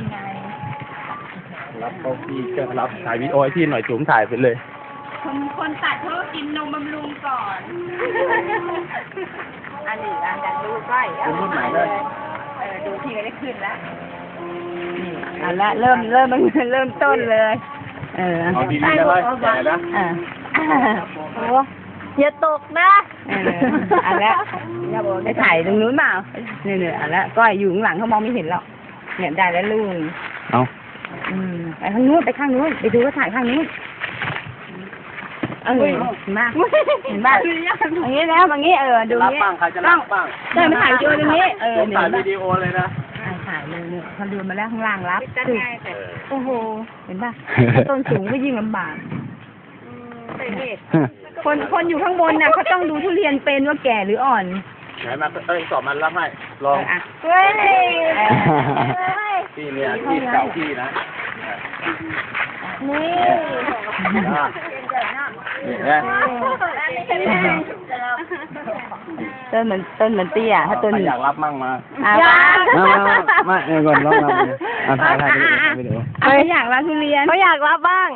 ยังไง รับเขาพี่ก็รับถ่ายวีดีโอให้พี่หน่อยจุ๋มถ่ายไปเลย คนคนตัดเขาก็กินนมบำรุงก่อน อันนี้อะอยากดูใกล้เอาเป็นรุ่นไหนเลเลยยเออดูพี่ก็ได้ขึ้นแล้วนี่เอันละเริ่มเริ่มเริ่มต้นเลย เออเอาดีๆนะเลยแก่นะอ่าโอ้อย่าตกนะเอออันละไปถ่ายตรงนู้นเปล่าเนี่ยเนี่ยอันละก้อยอยู่ข้างหลังเขามองไม่เห็นหรอก เนี่ยได้แล้วลุงเอาอืมไปข้างนู้นไปข้างนู้นไปดูก็ถ่ายข้างนู้นเออเห็นมากเห็นบ้างอย่างนี้แล้วอย่างนี้เออดูรับนี้บ้างใครจะรับบ้างได้มาถ่ายวิดีโอตรงนี้เออผมเนี่ยถ่ายเห็นวิปะดีโอเลยนะอ่าถ่ายเลยเนี่ยเขาเดินมาแล้วข้างล่างรับจะคือง่ายแต่โอ้โหเห็นป่ะถ้าต้นสูงก็ยิ่งลำบากแต่เหตุคนคนอยู่ข้างบนน่ะเขาต้องดูทุเรียนเป็นว่าแก่หรืออ่อน ไหนมาเอ้ยสอบมันรับให้ลองอะเฮ้ยพี่เนี่ยที่เก่าพี่นะนี่นี่นะต้นเหมือนต้นเหมือนเตี้ยถ้าต้นอยากรับมั่งมาอะมามามาเดี๋ยวก่อนลองรับดูอะถ่ายถ่ายวิดีโอเขาอยากรับทุเรียนเขาอยากรับบ้าง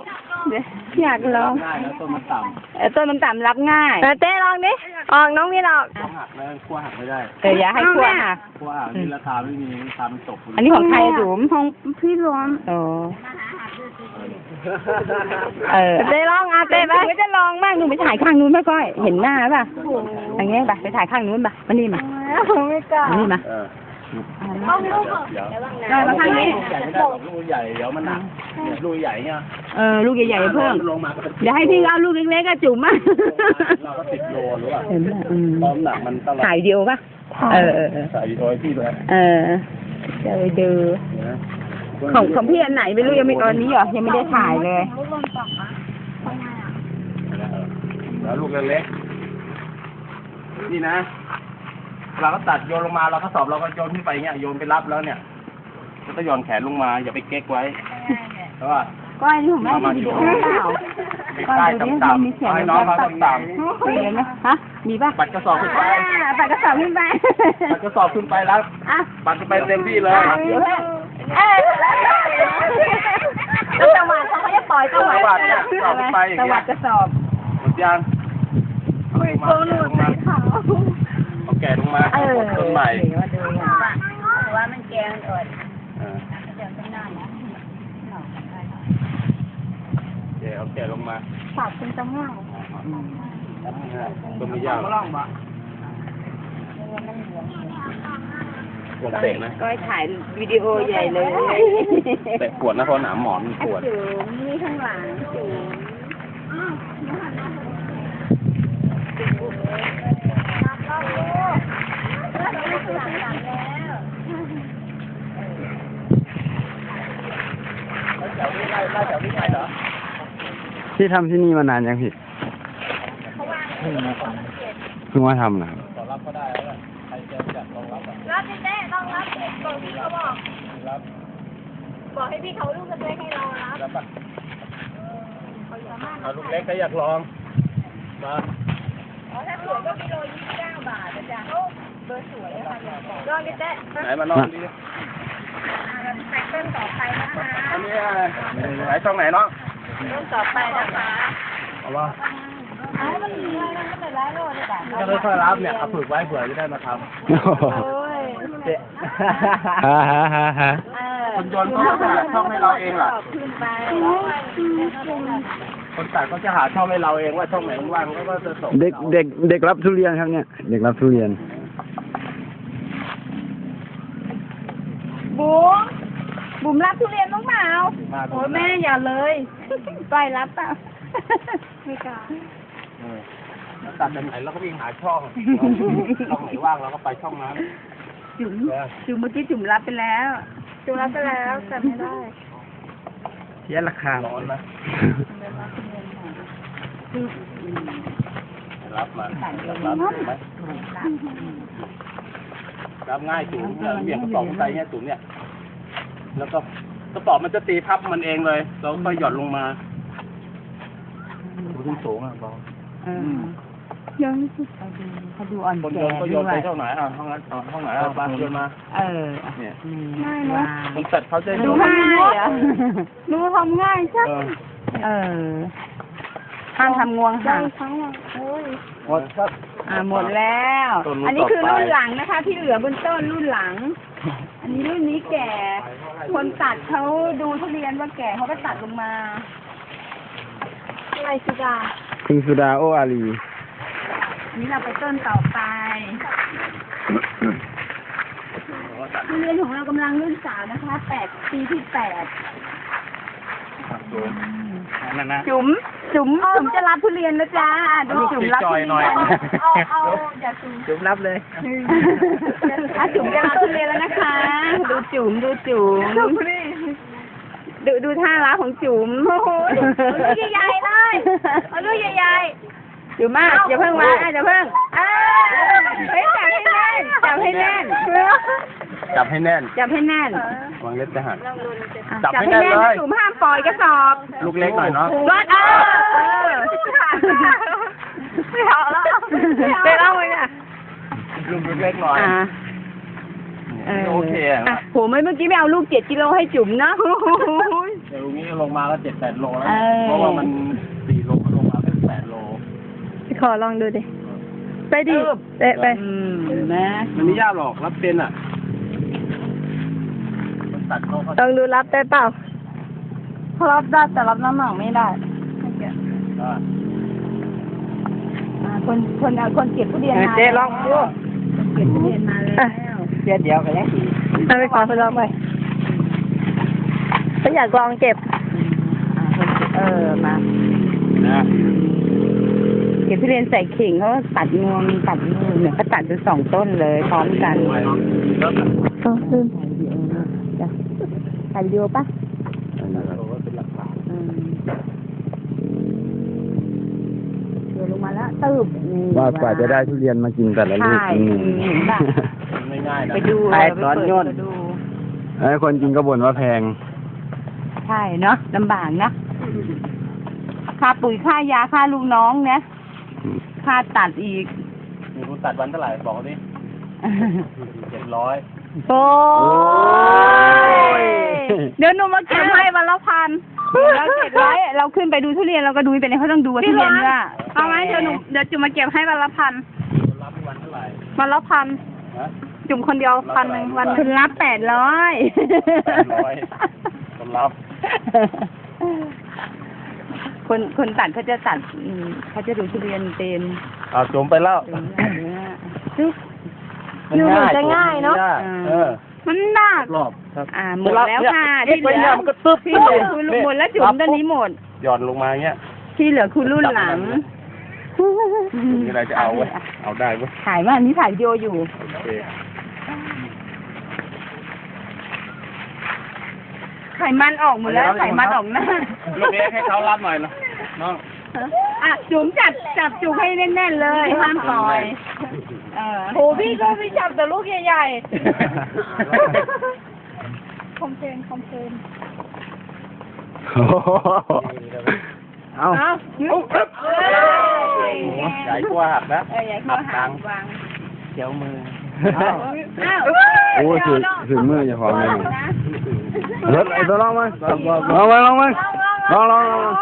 อยากลองง่ายนะต้นมันต่เออต้นมันต่ำรับง่ายเออเต้ลองดิออกน้องมีหรอกำต้องหักนะขั้วหักไม่ได้เอออย่าให้ขั้วหักขั้วหักนี่ราคาไม่มีราคามันตกอันนี้ของใครอะจุ๋มของพี่รวมโอ้เออเต้ลองอะเต้ไปหนูจะลองบ้างหนูไปถ่ายข้างนู้นป่ะก้อย เห็นหน้าป่ะอย่างเงี้ยป่ะไปถ่ายข้างนู้นป่ะมานี่มาไม่กล้ามานี่มาเออ ต้องลูกเดี๋ยวก้อยมาข้างนี้ลูกใหญ่ไม่ได้หรอกลูกใหญ่เดี๋ยวมันหนักเนี่ยลูกใหญ่เนี่ยเออลูกใหญ่ๆเพิ่มลงมาก็เป็นเดี๋ยวให้พี่เอาลูกเล็กๆอะจุ๋มอะเราก็ติดโลหรือเปล่าเห็นป่ะอืมตอนหนักมันตลอดถ่ายวิดีโอป่ะเออเออเออถ่ายวิดีโอให้พี่ด้วยเออจะไปดูนะของของพี่อันไหนไม่รู้ยังไม่ตอนนี้เหรอยังไม่ได้ถ่ายเลยแล้วลูกเล็กๆนี่นะ เราก็ตัดโยนลงมาเราก็สอบเราก็โยนขึ้นไปเงี้ยโยนไปรับแล้วเนี่ยก็ต้องโยนแขนลงมา อย่าไปเก๊กไว้เพราะว่าก้อยนี่ผมไม่ได้วิดีโอเปล่าใกล้ๆต่ำๆเอาให้น้องเขาต่ำมีไหมฮะมีป่ะๆปัดกระสอบขึ้นไปอ่าปัดกระสอบขึ้นไปปัดกระสอบขึ้นไปแล้วอะปัดขึ้นไปเต็มที่เลยเดี๋ยวเพิ่งเอ้ยแล้วจังหวะเขาก็จะปล่อยจังหวะจังหวะเนี่ยสอบไปอย่างเงี้ยจังหวะกระสอบหมดยังเอาลงมาแกะลงมาเอาแกะลงมาเออต้นใหม่เดี๋ยวมาดูอะว่ามันแกงอ่อนเออเดี๋ยวข้างหน้านะแกะเอาแกะลงมาฝากคุณจังหวะต้นไม่ยากปวดเตะนะก้อยถ่ายวิดีโอใหญ่เลยเตะปวดนะเพราะหนามหมอนมันปวดสูงนี่ข้างหลังสูงพี่ ทำที่นี่มานานยังพี่เพิ่งมาทำนะครับรับดิเต้ลองรับบอกพี่เขาบอกบอกให้พี่เขาลูกเล็กให้เรารับเอาลูกเล็กใครอยากลองมาถ้าสวยก็กิโลยี่สิบเก้าบาทนะจ๊ะ เบอร์สวยอะค่ะลองดิเต้ไหนมานอนดิไปต้นต่อไปนะคะอันนี้ไหนช่องไหนเนาะต้นต่อไปนะคะเอาวะอ้าวมันมีอะไรมันเป็นไรโลดเลยจ้ะจะค่อยๆรับเนี่ยเอาฝึกไว้เผื่อจะได้มาทโอ้ยำเจ๊ฮ่าฮ่าฮ่าฮ่าเออคนโยนเขาก็จะหาช่องให้เราเองล่ะขึ้นไปคนตัดเขาจะหาช่องให้เราเองว่าช่องไหนว่างๆเขาก็จะส่งเด็กเด็กเด็กรับทุเรียนครับเนี่ย เด็กรับทุเรียน บุ๋มบุ๋มรับทุเรียนบ้างเปล่ามาโอ้ยแม่อย่าเลยก้อยรับเปล่าไม่กล้าเออแล้วตัดเป็นไหนเราก็วิ่งหาช่องช่องไหนว่างเราก็ไปช่องนั้นจุ๋มเออจุ๋มเมื่อกี้จุ๋มรับไปแล้วจูรับไปแล้วแต่ไม่ได้เสียราคาร้อนนะรับมารับรับไหม รับง่ายสูงเนี่ยเบี่ยงกระสอบลงไปเนี่ยสูงเนี่ย แล้วก็กระสอบมันจะตีพับมันเองเลย เราก็หย่อนลงมาดูสูงอะบอเออยังเขาดูอ่อนคนโยแก่นก็โยด้วนไปยเท่าไหนอะห้องนั้นเอาห้องไหนเอาไปโยนมา เออเนี่ยง่ายนะคนตัดเขาจะดูดูง่ายอะดูทำง่ายใช่เออเออห้ามทำงวงได้ห่างครั้งละโอ้ย หมดครับ อ่าหมดแล้วอันนี้คือรุ่นหลังนะคะ ที่เหลือบนต้นรุ่นหลัง อันนี้รุ่นนี้แก่ คนตัดเขาดูทุเรียนว่าแก่เขาก็ตัดลงมา อะไรสุดาคิงสุดาโออาลีอันนี้เราไปต้นต่อไปทุเรียนของเรากำลังรุ่นสาวนะคะแปดปีที่แปด นั่นนะ จุ๋ม จุ๋ม จุ๋มจะรับทุเรียนแล้วจ้าดูจุ๋มรับทุเรียนหน่อยเอาเอาอย่าซูมจุ่มรับเลยอะจุ๋มจะรับทุเรียนแล้วนะคะ ดูจุ๋ม ดูจุ๋ม ดูดูท่ารับของจุ๋มโอ้โหเอาลูกใหญ่ๆเลยเอาลูกใหญ่จุ๋มมากอย่าเพิ่งมาอะอย่าเพิ่งอ่าเฮ้ย จับให้แน่นจับให้แน่น จับให้แน่น จับให้แน่นวางเล็บจะหักอะจับให้แน่นเลยจุ๋มห้ามปล่อยกระสอบ ลูกเล็กหน่อยเนาะรถเออเออไม่เอาแล้วไปเล่าเลยอะลูกเล็กหน่อยอ่าเออโอเคอะอะโหไม่เมื่อกี้ไม่เอาลูกเจ็ดกิโลให้จุ๋มเนาะเดี๋ยวลูกนี้ลงมาก็เจ็ดแปดโลแล้วเออเพราะว่ามันสี่โลก็ลงมาเป็นแปดโลขอลองดูดิ ไปดิเตะไปอืมนะมันไม่ยากหรอกรับเป็นอะมันตัดเขาก็ลองดูรับได้เปล่ารับได้แต่รับน้ำหนักไม่ได้ได้อ่าคนคนเอาคนเก็บทุเรียนมาเจ๊ลองดูเก็บทุเรียนมาแล้วเดี๋ยวเดียวกันแล้วเอาไปขอไปลองไปเขาอยากลองเก็บ อ่าคนเก็บเออมานะ เก็บทุเรียนใส่เข่งเขาตัดงวงตัดงูเนี่ยเขาตัดเป็นสองต้นเลยพร้อมกันแล้วแต่อ๋อลืมจ้ะถ่ายวิดีโอปะเราก็เป็นหลักฐานอืมเดี๋ยวลงมาแล้วตืบนี่ว่ากว่าจะได้ทุเรียนมากินแต่ละลูกใช่อืมเห็นป่ะมันไม่ง่ายนะไปดูไปเออตอนไปโยเปิดนดูไอ้คนกินก็บ่นว่าแพง ใช่เนาะลำบากนะค่าปุ๋ยค่ายาค่าลูกน้องนะ ค่าตัดอีก มีคุณตัดวันเท่าไหร่บอกดิเจ็ดร้อยโอ้ยเดี๋ยวหนูมาเก็บให้วันละพันเราเก็บไว้เราขึ้นไปดูทุเรียนเราก็ดูไปเลยเขาต้องดูว่าทุเรียนว่าเอาไหมเดี๋ยวหนูเดี๋ยวจุ๋มมาเก็บให้วันละพันรับวันเท่าไหร่วันละพันฮะจุ๋มคนเดียวพันหนึ่งวันหคุนึ่ณงรับแปดร้อย800คนรับ คนคนตัดเขาจะตัดอืมเขาจะดูทุเรียนเป็นเอาจมไปแล้วเป็นเนื้อมันง่ายจะง่ายเนอะเออมันหนัก รอบครับอ่าหมดแล้วค่ะ ที่ที่เหลือเนี่ยมันก็ตึ๊บที่เหลือคือหมดแล้วจุ๋มตอนนี้หมด หย่อนลงมาเงี้ยที่เหลือคือรุ่นหลังมีอะไรจะเอาเว้ยเอาได้เว้ยถ่ายว่าอันนี้ถ่ายวิดีโออยู่ โอเค ไขมันออกหมดแล้ว ไขมันออกหน้าลูกเล็กให้เขารับหน่อยเนาะน้องอะจุ๋มจับจับจุกให้แน่นๆเลยห้ามปล่อยเออโหพี่ก็พี่จับแต่ลูกใหญ่ๆคอมเพลนคอมเพลนเอาเอาใหญ่กว่าหักนะเอออย่าเข้าหางวางเดี๋ยวมืออ้าวโอ้ถึงถึงมือจะพอไหม รถไอ้ตัวลองมาลองมาลองมาลองลองลอง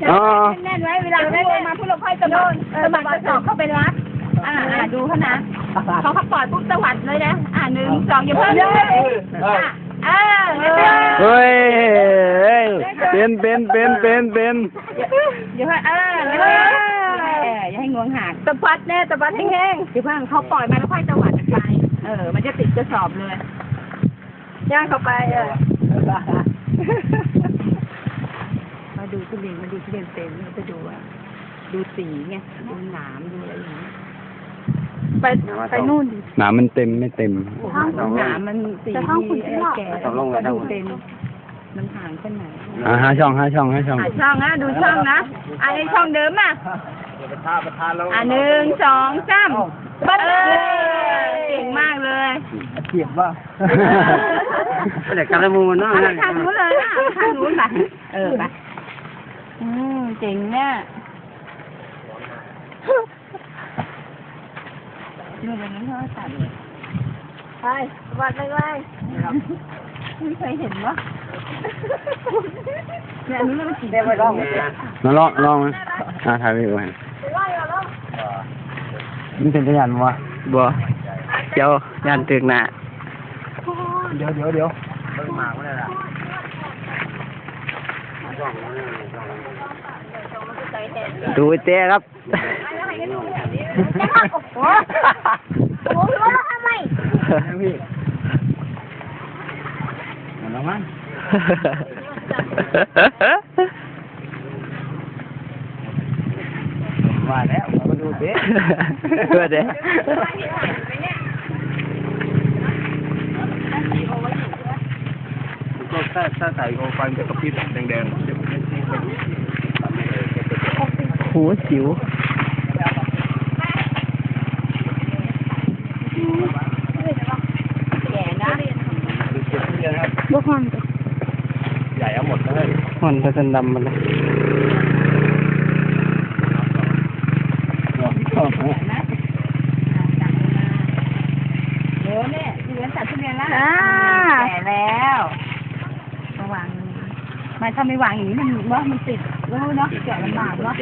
จับแน่นๆไว้เวลาเขาลงมาผู้ลงค่อยตะบัดตะบัดกระสอบเข้าไปรัดอ่าอ่าดูเขานะเขาเขาปล่อยปุ๊บตะวัดเลยนะ อ่าหนึ่งสองอย่าเพิ่งเลยอะอ่าเฮ้ยเฮ้ยเป็นเป็นเป็นเป็นเป็นอย่าเพิ่งเออเอออย่าให้งวงหักตะพัดแน่ตะพัดแห้งอย่าเพิ่งเขาปล่อยมาแล้วค่อยตะวัดไป เออ มันจะติดกระสอบเลยๆ ย่างเข้าไปเออมาดูทุเรียนมาดูทุเรียนเต็มมาไปดูอะดูสีไงดูหนามดูอะไรอย่างเงี้ยไปไปนู่นดิหนามันเต็มไม่เต็มหนามมันสีจะเข้าคุณที่หรอแก่เอาลงก็เอาลดูงเป็นมันห่างแค่ไหนอ่าห้าช่องห้าช่องห้าช่องอะช่องนะดูช่องนะอะในช่องเดิมอะเดี๋ยวไปท่าไปท่าแล้วอะหนึ่งสองสามบันเลยเก่งมากเลยเกียบว่าแต่การมูมันน่าเอาไปทางนู้นเลยอะทางนู้นไปเออไปอืมเจ๋งเนี่ยนู่นเป็นนั้นเขาตัดเลยไปวัดไปไปไม่เคยเห็นวะเนี่ยอันนี้มันสีแดงไม่ต้องมาลองลองมั้ยอ่าถ่ายไปดูให้ไปไล่เอาแล้วมันเป็นตัวยันวะบ่ เจ้ายันตึกหน้าเดี๋ยวเดี๋ยวเดี๋ยวเบิ่งหมากไม่ได้ละดูไอ้เต้ครับจะหักกับหัวหัวรู้แล้วทำไมพี่มันละมั้งว่าแล้วมาดูเด้เพื่อเด้ ก็ ถ้าถ้าใส่โอไฟมันจะกระพริบแดงๆเดี๋ยวมันจะทิ้งไปทำให้เลยหูสิวแก่นะดูเก็บทุเรียนครับบุคคลใหญ่เอาหมดเลยหอนตะสันดำมันเลยนะเดี๋ยวเนี่ยเหลือตัดทุเรียนแล้วอ่าแก่แล้วระวัง ไม่ถ้าไม่วางอย่างนี้มันว่ามันติดรู้เนาะแกะลำบากเนาะ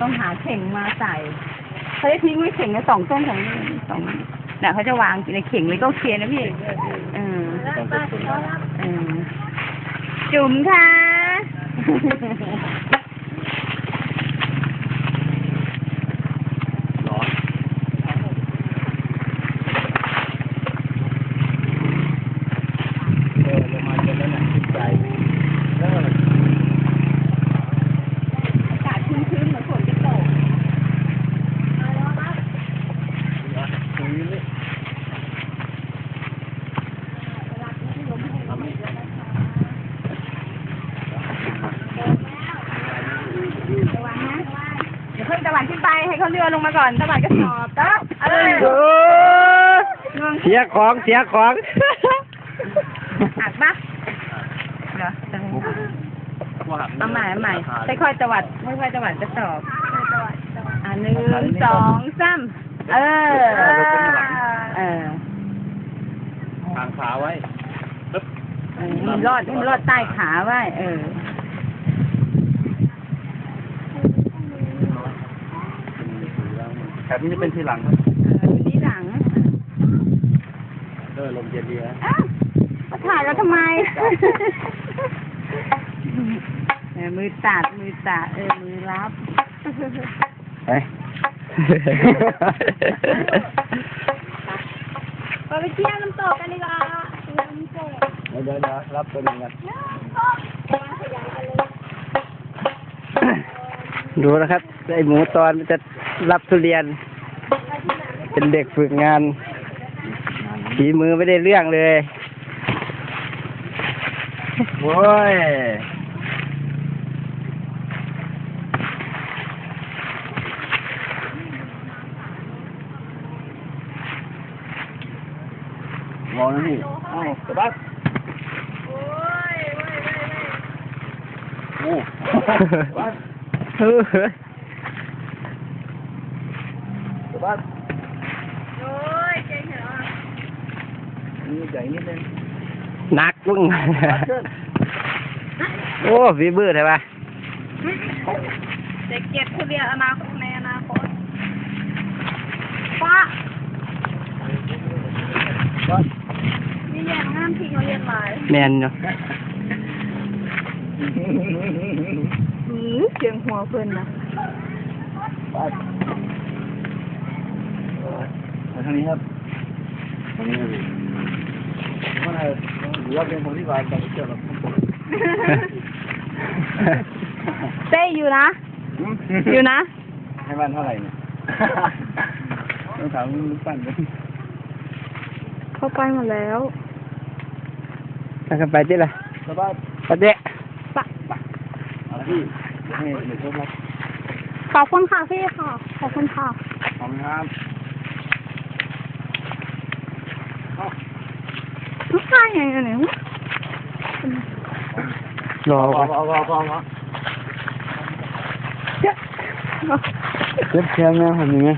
ต้องหาเข่งมาใส่เขาจะทิ้งไว้เข่งละสองต้นสองสองเนี่ยเขาจะวางในเข่งเลยก็โอเคนะพี่เออต้องเป็นคนเออจุ๋มค่ะ ร้อนเออลงมาจนแล้วเนี่ยขึ้นใจเออ อากาศชื้นๆเหมือนฝนจะตก ตรงนี้นี่ทำนี่ ระวังนะเดี๋ยวเพิ่งตะวันขึ้นไปให้เขาเรือลง มาก่อนตะวันก็สอบนะเออโอ้เสียของเสียของหักปะเหรอว่าหักเอาใหม่เอาใหม่ค่อยๆตะวัดค่อยๆตะวัดจะสอบอ่าหนึ่งสองสามเออเออทางขาไว้ปึ๊บเออให้มันรอดให้มันรอดใต้ขาไว้ เออ แบบนี้จะเป็นทีหลังครับเออทีหลังเออลมเย็นดีนะอ้าวมาถ่ายแล้วทำไมเออมือตัดมือตัดเออมือรับไปเราไปเที่ยวน้ำตกกันดีกว่าน้ำตกเดี๋ยวเดี๋ยวเดี๋ยวรับตัวหนึงกันน้ำตกวางขยะกันเลยดูนะครับ ไอหมูตอนมันจะรับทุเรียน เป็นเด็กฝึกงานฝีมือไม่ได้เรื่องเลยโอ้ยมองนะพี่อ้าวสบัดโอ้ยเว้ยเว้ยเว้ย โอ้ส บัดสบัดโอ้ยเก่งเหรอนี่ใหญ่นิดนึงหนักมึงโอ้ฝีมือใช่ปะเด็กเก็บทุเรียนอนาคตในอนาคตป้านี่แย่งห้ามทิ้งเขาเรียนหลายแมนเนาะหือเสียงหัวเพิ่นนะมา ทางนี้ครับทางนี้ครับพี่ว่าไงหรือว่าเป็นคนที่วางการเชื่อเราเต้อยู่นะ อยู่นะ ให้บ้านเท่าไหร่เนี่ยต้องถามลูกปั้นเลยเข้าไปหมดแล้วไปกันไปที่ละสบัดปะเจ๊เอาละพี่ให้หนูโทษครับขอบคุณค่ะพี่ค่ะ ขอบคุณค่ะ ขอบคุณครับ ลูกชายอย่างไรวะรอพอก่อนพอพอพอพอเจ็บแขนนะทำยังไง